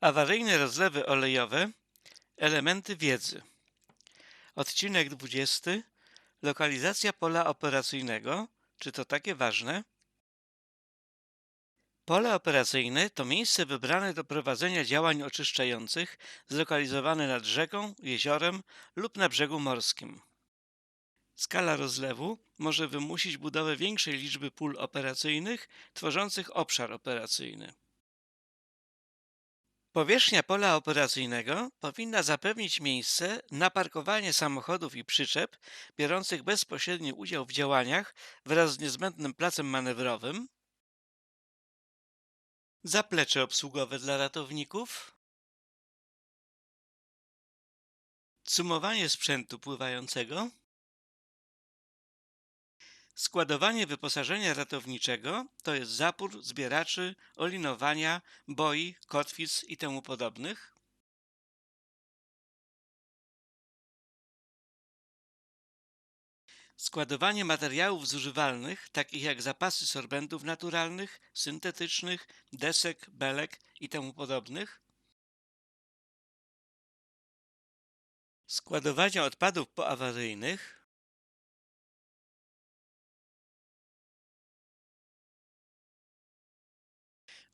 Awaryjne rozlewy olejowe Elementy wiedzy Odcinek 20 Lokalizacja pola operacyjnego Czy to takie ważne? Pole operacyjne to miejsce wybrane do prowadzenia działań oczyszczających zlokalizowane nad rzeką, jeziorem lub na brzegu morskim. Skala rozlewu może wymusić budowę większej liczby pól operacyjnych tworzących obszar operacyjny. Powierzchnia pola operacyjnego powinna zapewnić miejsce na parkowanie samochodów i przyczep biorących bezpośredni udział w działaniach wraz z niezbędnym placem manewrowym, zaplecze obsługowe dla ratowników, cumowanie sprzętu pływającego, Składowanie wyposażenia ratowniczego to jest zapór, zbieraczy, olinowania, boi, kotwic i temu podobnych. Składowanie materiałów zużywalnych, takich jak zapasy sorbentów naturalnych, syntetycznych, desek, belek i temu podobnych. Składowanie odpadów poawaryjnych,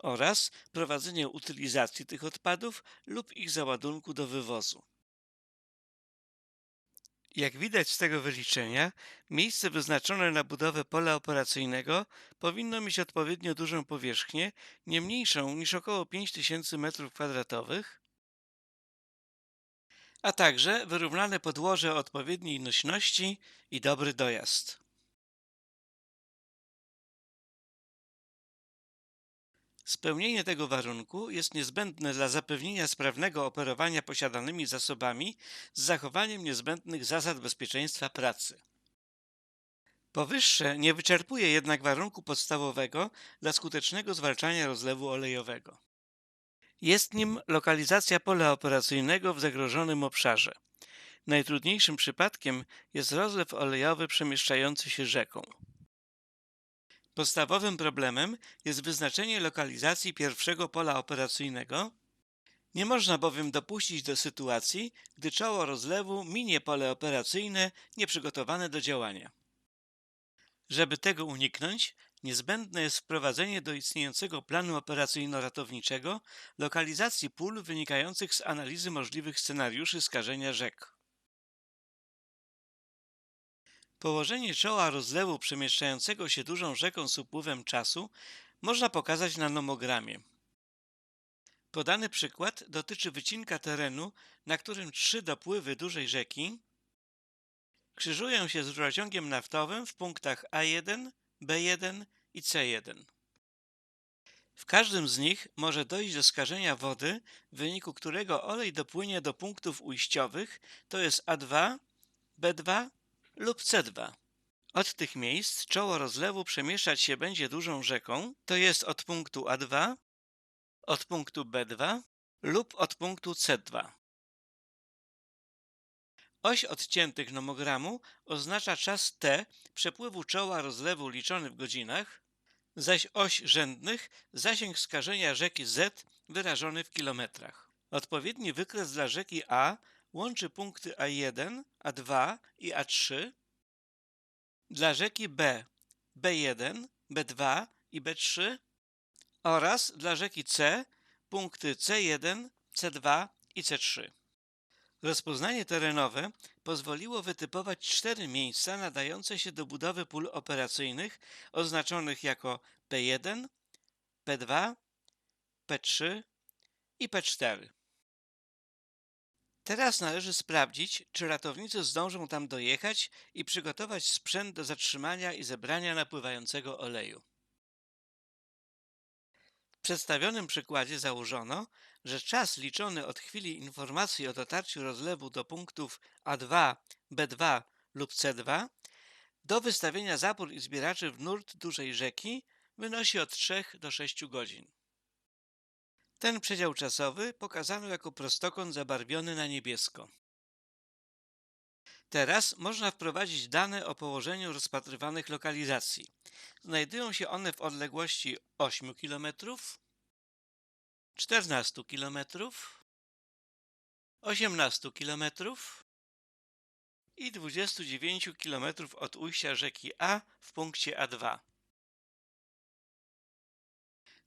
oraz prowadzenie utylizacji tych odpadów lub ich załadunku do wywozu. Jak widać z tego wyliczenia, miejsce wyznaczone na budowę pola operacyjnego powinno mieć odpowiednio dużą powierzchnię, nie mniejszą niż około 5000 m2, a także wyrównane podłoże odpowiedniej nośności i dobry dojazd. Spełnienie tego warunku jest niezbędne dla zapewnienia sprawnego operowania posiadanymi zasobami z zachowaniem niezbędnych zasad bezpieczeństwa pracy. Powyższe nie wyczerpuje jednak warunku podstawowego dla skutecznego zwalczania rozlewu olejowego. Jest nim lokalizacja pola operacyjnego w zagrożonym obszarze. Najtrudniejszym przypadkiem jest rozlew olejowy przemieszczający się rzeką. Podstawowym problemem jest wyznaczenie lokalizacji pierwszego pola operacyjnego. Nie można bowiem dopuścić do sytuacji, gdy czoło rozlewu minie pole operacyjne nieprzygotowane do działania. Żeby tego uniknąć, niezbędne jest wprowadzenie do istniejącego planu operacyjno-ratowniczego lokalizacji pól wynikających z analizy możliwych scenariuszy skażenia rzek. Położenie czoła rozlewu przemieszczającego się dużą rzeką z upływem czasu można pokazać na nomogramie. Podany przykład dotyczy wycinka terenu, na którym trzy dopływy dużej rzeki krzyżują się z rurociągiem naftowym w punktach A1, B1 i C1. W każdym z nich może dojść do skażenia wody, w wyniku którego olej dopłynie do punktów ujściowych, to jest A2, B2 lub C2. Od tych miejsc czoło rozlewu przemieszczać się będzie dużą rzeką, to jest od punktu A2, od punktu B2 lub od punktu C2. Oś odciętych nomogramu oznacza czas T przepływu czoła rozlewu liczony w godzinach, zaś oś rzędnych zasięg skażenia rzeki Z wyrażony w kilometrach. Odpowiedni wykres dla rzeki A łączy punkty A1, A2 i A3 dla rzeki B B1, B2 i B3 oraz dla rzeki C punkty C1, C2 i C3. Rozpoznanie terenowe pozwoliło wytypować cztery miejsca nadające się do budowy pól operacyjnych oznaczonych jako P1, P2, P3 i P4. Teraz należy sprawdzić, czy ratownicy zdążą tam dojechać i przygotować sprzęt do zatrzymania i zebrania napływającego oleju. W przedstawionym przykładzie założono, że czas liczony od chwili informacji o dotarciu rozlewu do punktów A2, B2 lub C2 do wystawienia zapór i zbieraczy w nurt dużej rzeki wynosi od 3 do 6 godzin. Ten przedział czasowy pokazano jako prostokąt zabarwiony na niebiesko. Teraz można wprowadzić dane o położeniu rozpatrywanych lokalizacji. Znajdują się one w odległości 8 km, 14 km, 18 km i 29 km od ujścia rzeki A w punkcie A2.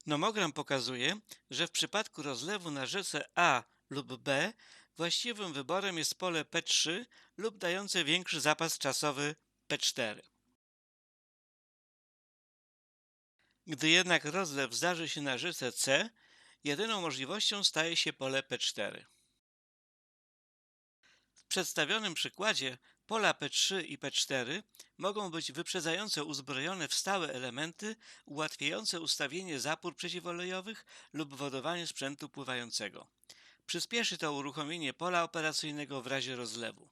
Nomogram pokazuje, że w przypadku rozlewu na rzece A lub B właściwym wyborem jest pole P3 lub dające większy zapas czasowy P4. Gdy jednak rozlew zdarzy się na rzece C, jedyną możliwością staje się pole P4. W przedstawionym przykładzie pola P3 i P4 mogą być wyprzedzająco uzbrojone w stałe elementy ułatwiające ustawienie zapór przeciwolejowych lub wodowanie sprzętu pływającego. Przyspieszy to uruchomienie pola operacyjnego w razie rozlewu.